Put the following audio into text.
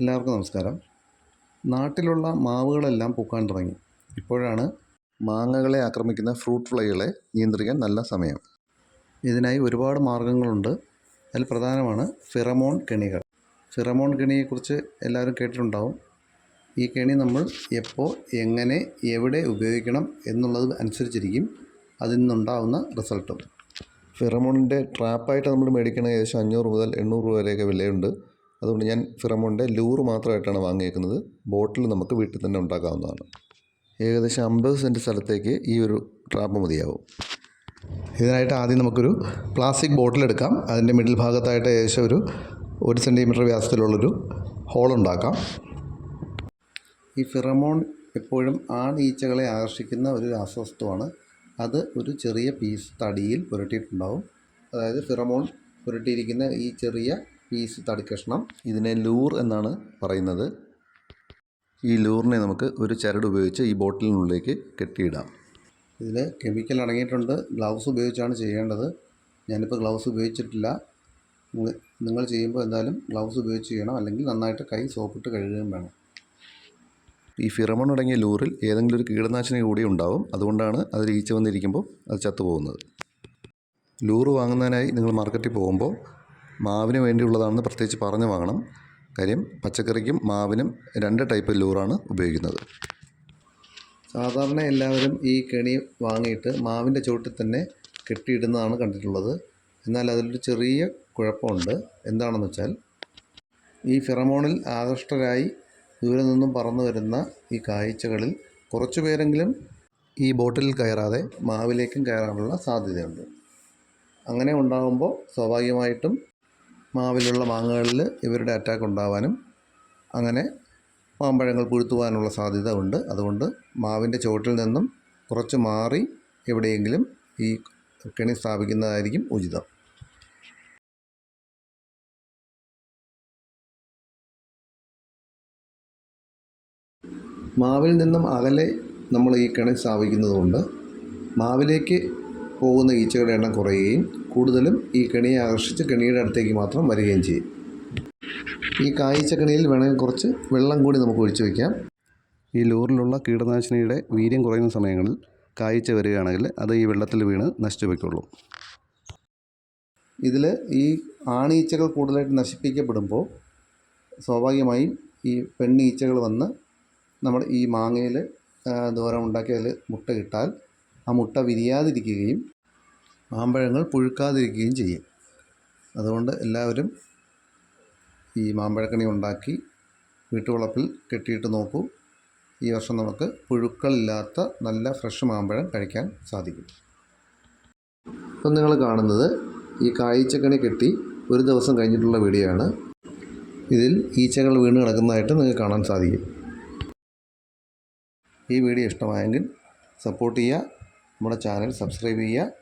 എല്ലാവർക്കും നമസ്കാരം. നാട്ടിലുള്ള മാവുകളെല്ലാം പൂക്കാൻ തുടങ്ങി. ഇപ്പോഴാണ് മാങ്ങകളെ ആക്രമിക്കുന്ന ഫ്രൂട്ട് ഫ്ലൈകളെ നിയന്ത്രിക്കാൻ നല്ല സമയം. ഇതിനായി ഒരുപാട് മാർഗങ്ങളുണ്ട്. അതിൽ പ്രധാനമാണ് ഫിറമോൺ കെണികൾ. ഫിറമോൺ കെണിയെക്കുറിച്ച് എല്ലാവരും കേട്ടിട്ടുണ്ടാവും. ഈ കെണി നമ്മൾ എപ്പോൾ എങ്ങനെ എവിടെ ഉപയോഗിക്കണം എന്നുള്ളത് അനുസരിച്ചിരിക്കും അതിൽ നിന്നുണ്ടാവുന്ന റിസൾട്ടും. ഫിറമോണിന്റെ ട്രാപ്പായിട്ട് നമ്മൾ മേടിക്കണ ഏകദേശം അഞ്ഞൂറ് മുതൽ എണ്ണൂറ് രൂപ വരെയൊക്കെ വിലയുണ്ട്. അതുകൊണ്ട് ഞാൻ ഫിറമോണിന്റെ ലൂറ് മാത്രമായിട്ടാണ് വാങ്ങിയേക്കുന്നത്. ബോട്ടിൽ നമുക്ക് വീട്ടിൽ തന്നെ ഉണ്ടാക്കാവുന്നതാണ്. ഏകദേശം അമ്പത് സെന്റ് സ്ഥലത്തേക്ക് ഈ ഒരു ട്രാപ്പ് മതിയാവും. ഇതിനായിട്ട് ആദ്യം നമുക്കൊരു പ്ലാസ്റ്റിക് ബോട്ടിൽ എടുക്കാം. അതിന്റെ മിഡിൽ ഭാഗത്തായിട്ട് ഏകദേശം ഒരു ഒരു സെന്റിമീറ്റർ വ്യാസത്തിലുള്ളൊരു ഹോൾ ഉണ്ടാക്കാം. ഈ ഫിറമോൺ എപ്പോഴും ആണീച്ചകളെ ആകർഷിക്കുന്ന ഒരു രാസവസ്തുവാണ്. അത് ഒരു ചെറിയ പീസ് തടിയിൽ പുരട്ടിയിട്ടുണ്ടാവും. അതായത് ഫിറമോൺ പുരട്ടിയിരിക്കുന്ന ഈ ചെറിയ പീസ് തടിക്കഷ്ണം. ഇതിനെ ലൂർ എന്നാണ് പറയുന്നത്. ഈ ലൂറിനെ നമുക്ക് ഒരു ചരട് ഉപയോഗിച്ച് ഈ ബോട്ടിലിനുള്ളിലേക്ക് കെട്ടിയിടാം. ഇതിൽ കെമിക്കൽ അടങ്ങിയിട്ടുണ്ട്. ഗ്ലൗസ് ഉപയോഗിച്ചാണ് ചെയ്യേണ്ടത്. ഞാനിപ്പോൾ ഗ്ലൗസ് ഉപയോഗിച്ചിട്ടില്ല. നിങ്ങൾ- ചെയ്യുമ്പോൾ എന്തായാലും ഗ്ലൗസ് ഉപയോഗിച്ച് ചെയ്യണം. അല്ലെങ്കിൽ നന്നായിട്ട് കൈ സോപ്പിട്ട് കഴുകുകയും വേണം. ഈ ഫിറമൺ അടങ്ങിയ ലൂറിൽ ഏതെങ്കിലും ഒരു കീടനാശിനി കൂടി ഉണ്ടാവും. അതുകൊണ്ടാണ് അതിൽ ഈച്ച വന്നിരിക്കുമ്പോൾ അത് ചത്തുപോകുന്നത്. ലൂറ് വാങ്ങുന്നതിനായി നിങ്ങൾ മാർക്കറ്റിൽ പോകുമ്പോൾ മാവിന് വേണ്ടിയുള്ളതാണെന്ന് പ്രത്യേകിച്ച് പറഞ്ഞു വാങ്ങണം കാര്യം പച്ചക്കറിക്കും മാവിനും രണ്ട് ടൈപ്പ് ലൂറാണ് ഉപയോഗിക്കുന്നത്. സാധാരണ എല്ലാവരും ഈ കെണി വാങ്ങിയിട്ട് മാവിന്റെ ചുവട്ടിൽ തന്നെ കെട്ടിയിടുന്നതാണ് കണ്ടിട്ടുള്ളത്. എന്നാൽ അതിലൊരു ചെറിയ കുഴപ്പമുണ്ട്. എന്താണെന്ന് വെച്ചാൽ ഈ ഫിറമോണിൽ ആകൃഷ്ടരായി ദൂരെ നിന്നും പറന്നു വരുന്ന ഈ കാഴ്ചകളിൽ കുറച്ചു പേരെങ്കിലും ഈ ബോട്ടിൽ കയറാതെ മാവിലേക്കും കയറാനുള്ള സാധ്യതയുണ്ട്. അങ്ങനെ ഉണ്ടാകുമ്പോൾ സ്വാഭാവികമായിട്ടും മാവിലുള്ള മാങ്ങകളിൽ ഇവരുടെ അറ്റാക്ക് ഉണ്ടാവാനും അങ്ങനെ മാമ്പഴങ്ങൾ പുഴുത്തുവാനുള്ള സാധ്യത ഉണ്ട്. അതുകൊണ്ട് മാവിന്റെ ചുവട്ടിൽ നിന്നും കുറച്ച് മാറി എവിടെയെങ്കിലും ഈ കെണി സ്ഥാപിക്കുന്നതായിരിക്കും ഉചിതം. മാവിൽ നിന്നും അകലെ നമ്മൾ ഈ കിണി സ്ഥാപിക്കുന്നതുകൊണ്ട് മാവിലേക്ക് പോകുന്ന ഈച്ചകളുടെ എണ്ണം കുറയുകയും കൂടുതലും ഈ കെണിയെ ആകർഷിച്ച് കെണിയുടെ അടുത്തേക്ക് മാത്രം വരികയും ചെയ്യും. ഈ കായ്ച്ച കെണിയിൽ വേണമെങ്കിൽ കുറച്ച് വെള്ളം കൂടി നമുക്ക് ഒഴിച്ചു വയ്ക്കാം. ഈ ലൂറിലുള്ള കീടനാശിനിയുടെ വീര്യം കുറയുന്ന സമയങ്ങളിൽ കായ്ച്ച വരികയാണെങ്കിൽ അത് ഈ വെള്ളത്തിൽ വീണ് നശിച്ചു വയ്ക്കുള്ളൂ ഇതിൽ ഈ ആണീച്ചകൾ കൂടുതലായിട്ട് നശിപ്പിക്കപ്പെടുമ്പോൾ സ്വാഭാവികമായും ഈ പെണ്ണീച്ചകൾ വന്ന് നമ്മുടെ ഈ മാങ്ങയിൽ ദൂരം ഉണ്ടാക്കിയതിൽ മുട്ട ഇട്ടാൽ ആ മുട്ട വിരിയാതിരിക്കുകയും മാമ്പഴങ്ങൾ പുഴുക്കാതിരിക്കുകയും ചെയ്യും. അതുകൊണ്ട് എല്ലാവരും ഈ മാമ്പഴക്കണി ഉണ്ടാക്കി വീട്ടുവളപ്പിൽ കെട്ടിയിട്ട് നോക്കൂ. ഈ വർഷം നമുക്ക് പുഴുക്കളില്ലാത്ത നല്ല ഫ്രഷ് മാമ്പഴം കഴിക്കാൻ സാധിക്കും. ഇപ്പം നിങ്ങൾ കാണുന്നത് ഈ കാഴ്ചക്കണി കെട്ടി ഒരു ദിവസം കഴിഞ്ഞിട്ടുള്ള വീഡിയോ ആണ് ഇതിൽ ഈച്ചകൾ വീണ് കിടക്കുന്നതായിട്ട് നിങ്ങൾക്ക് കാണാൻ സാധിക്കും. ഈ വീഡിയോ ഇഷ്ടമായെങ്കിൽ സപ്പോർട്ട് ചെയ്യുക നമ്മുടെ ചാനൽ സബ്സ്ക്രൈബ് ചെയ്യുക